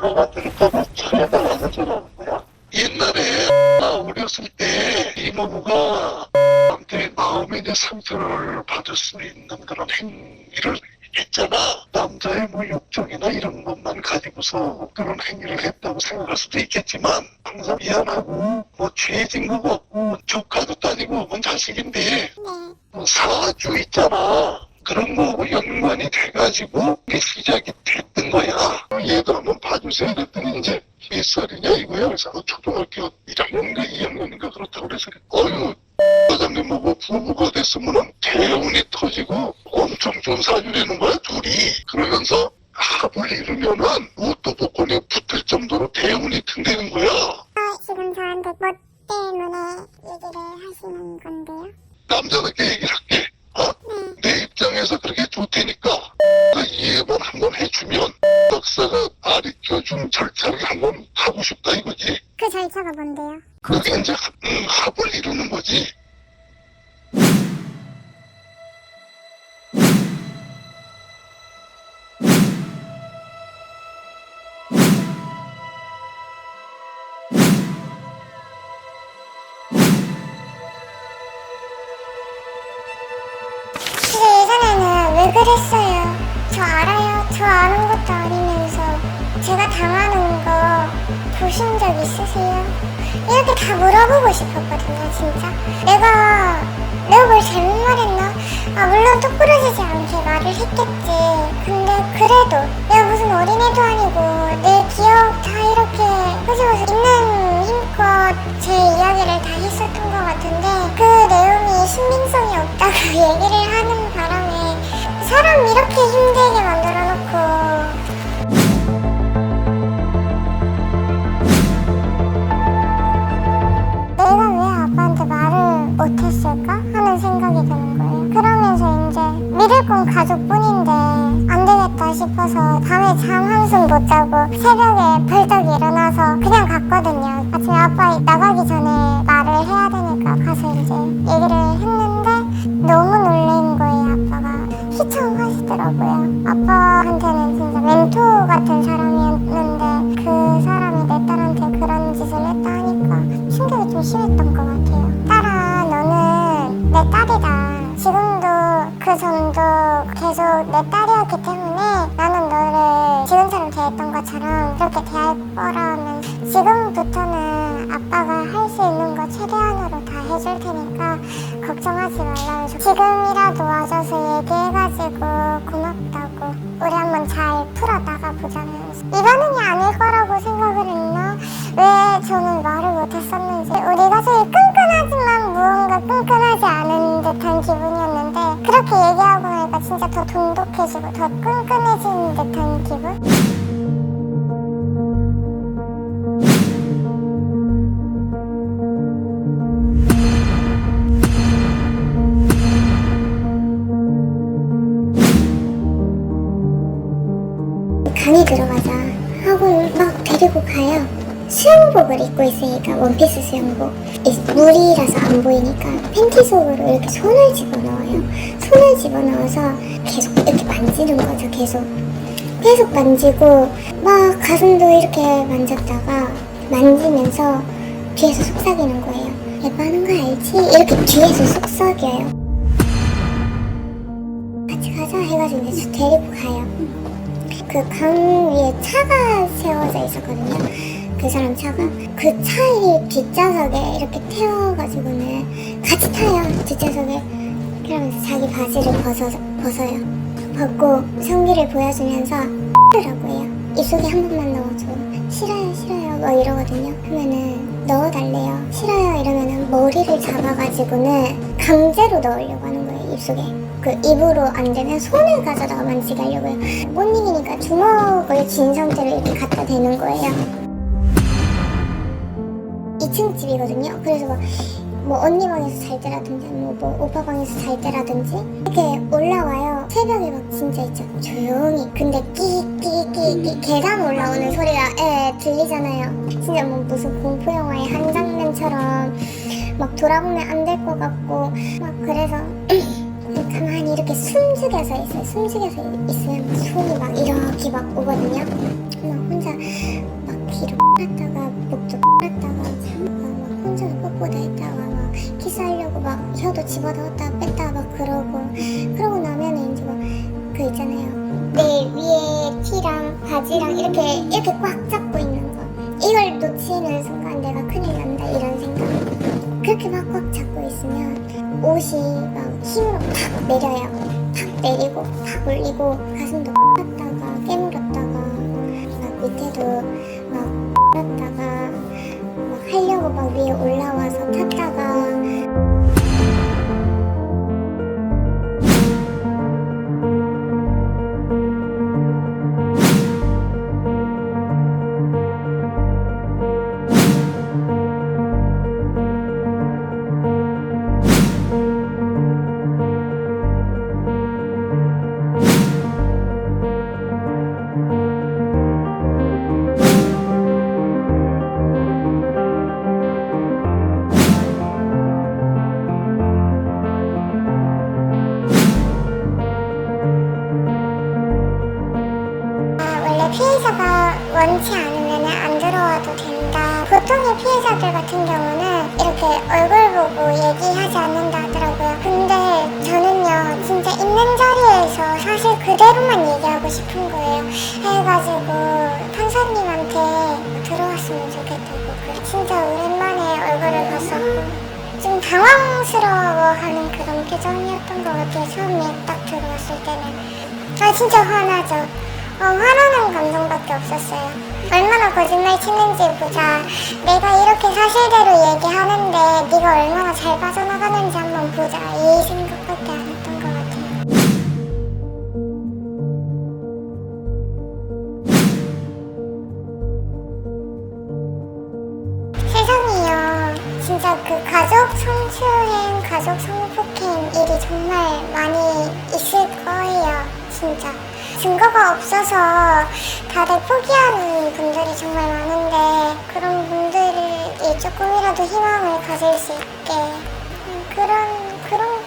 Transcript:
만들었다고 차례가 안 하더라고요. 옛날에 나 어렸을 때 이모부가 남들의 마음의 내 상처를 받을 수 있는 그런 행위를 했잖아. 남자의 뭐 욕정이나 이런 것만 가지고서 그런 행위를 했다고 생각할 수도 있겠지만 항상 미안하고 뭐 죄진 거 같고 조카도 아니고 뭔 자식인데 네. 뭐 사주 있잖아. 그런 거하고 연관이 돼가지고 이게 시작이 됐던 거야. 얘도 한번 봐주세요. 그랬더니 이제 몇 살이냐 이거야. 그래서 어, 초등학교 1학년인가 2학년인가 그렇다고 그래서 어휴 과장님 뭐 부부가 됐으면 대운이 터지고 엄청 좋은 사주되는 거야 둘이. 그러면서 합을 이루면은 옷도 복권이 붙을 정도로 대운이 튼다는 거야. 어, 지금 저한테 뭐 때문에 얘기를 하시는 건데요? 남자답게 얘기를 할게. 내 입장에서 그렇게 좋다니까 그 이해만 한번 해주면 박사가 가르쳐준 절차를 한번 하고 싶다 왜 그랬어요? 저 알아요. 저 아는 것도 아니면서 제가 당하는 거 보신 적 있으세요? 이렇게 다 물어보고 싶었거든요, 진짜. 내가 내가 뭘 잘못 말했나? 아 물론 똑부러지지 않게 말을 했겠지. 근데 그래도 내가 무슨 어린애도 아니고 내 기억 다 이렇게 끄집어서 사람 이렇게 힘들게 만들어 놓고 내가 왜 아빠한테 말을 못했을까 하는 생각이 드는 거예요. 그러면서 이제 믿을 건 가족뿐인데 안 되겠다 싶어서 밤에 잠 한숨 못 자고 새벽에 벌떡 일어나서 그냥 갔거든요. 아침에 아빠 나가기 전에 희청하시더라고요. 아빠한테는 진짜 멘토 같은 사람이었는데 그 사람이 내 딸한테 그런 짓을 했다 하니까 충격이 좀 심했던 것 같아요. 딸아, 너는 내 딸이다. 지금도 그 전도 계속 내 딸이었기 때문에 나는 너를 지금처럼 대했던 것처럼 그렇게 대할 거라면 지금부터는 아빠가 할 수 있는 거 최대한으로 다 해줄 테니까 걱정하지 말라면서 지금이라도 와줘서 얘기해가지고 한번 잘 풀어 나가 보자면서 이 반응이 아닐 거라고 생각을 했나? 왜 저는 말을 못했었는지 우리 가족이 끈끈하지만 무언가 끈끈하지 않은 듯한 기분이었는데 그렇게 얘기하고 나니까 진짜 더 돈독해지고 더 끈끈해지는 듯한 기분? 하고 막 데리고 가요. 수영복을 입고 있으니까 원피스 수영복 이 물이라서 안 보이니까 팬티 속으로 이렇게 손을 집어넣어요. 손을 집어넣어서 계속 이렇게 만지는 거죠. 계속 계속 만지고 막 가슴도 이렇게 만졌다가 만지면서 뒤에서 속삭이는 거예요. 예뻐하는 거 알지? 이렇게 뒤에서 속삭여요. 같이 가자 해가지고 이제 저 데리고 가요. 그 강 위에 차가 세워져 있었거든요. 그 사람 차가. 그 차의 뒷좌석에 이렇게 태워가지고는 같이 타요 뒷좌석에. 그러면서 자기 바지를 벗어 벗어요. 벗고 성기를 보여주면서 라고 해요. 입속에 한 번만 넣어줘. 싫어요 싫어요. 뭐 이러거든요. 그러면은 넣어달래요. 싫어요 이러면은 머리를 잡아가지고는 강제로 넣으려고 하는 거예요 입속에 그 입으로 안 되면 손을 가져다가 만지게 하려고요 못 이기니까 주먹을 쥔 상태로 이렇게 갖다 대는 거예요 2층 집이거든요. 그래서 막, 뭐 언니 방에서 잘 때라든지 뭐, 뭐 오빠 방에서 잘 때라든지 이렇게 올라와요. 새벽에 막 진짜 있죠. 조용히. 근데 끼끼끼끼 계단 올라오는 소리가 예 들리잖아요. 진짜 뭐 무슨 공포 영화의 한 장면처럼 막 돌아보면 안 될 것 같고 막 그래서 가만히 이렇게 숨죽여서 있어요. 숨죽여서 있으면 손이 막 이렇게 막 오거든요. 막 혼자 막 귀로 갔다가 목도 갔다가 막 혼자 뽀뽀도 했다가 막 키스하려고 막 혀도 집어넣었다 뺐다 막 그러고 그러고 나면은 이제 막 그 있잖아요 내 위에 티랑 바지랑 이렇게 이렇게 꽉 힘으로 팍 내려요. 팍 내리고 팍 올리고 가슴도 팠다가 깨물었다가 막 밑에도 막 렸다가 막 하려고 막 위에 올라와서 탔다가 원치 않으면 안 들어와도 된다. 보통의 피해자들 같은 경우는 이렇게 얼굴 보고 얘기하지 않는다 하더라고요. 근데 저는요, 진짜 있는 자리에서 사실 그대로만 얘기하고 싶은 거예요. 해가지고 판사님한테 들어왔으면 좋겠다고. 그래. 진짜 오랜만에 얼굴을 봤었고. 좀 당황스러워하는 그런 표정이었던 것 같아요. 처음에 딱 들어왔을 때는. 아, 진짜 화나죠. 어, 화나는 감정밖에 없었어요. 얼마나 거짓말 치는지 보자. 내가 이렇게 사실대로 얘기하는데 네가 얼마나 잘 빠져나가는지 한번 보자. 이 생각밖에 안 했던 것 같아요. 세상이요. 진짜 그 가족 성추행, 가족 성폭행 일이 정말 많이 있을 거예요. 진짜. 증거가 없어서 다들 포기하는 분들이 정말 많은데 그런 분들이 조금이라도 희망을 가질 수 있게 음, 그런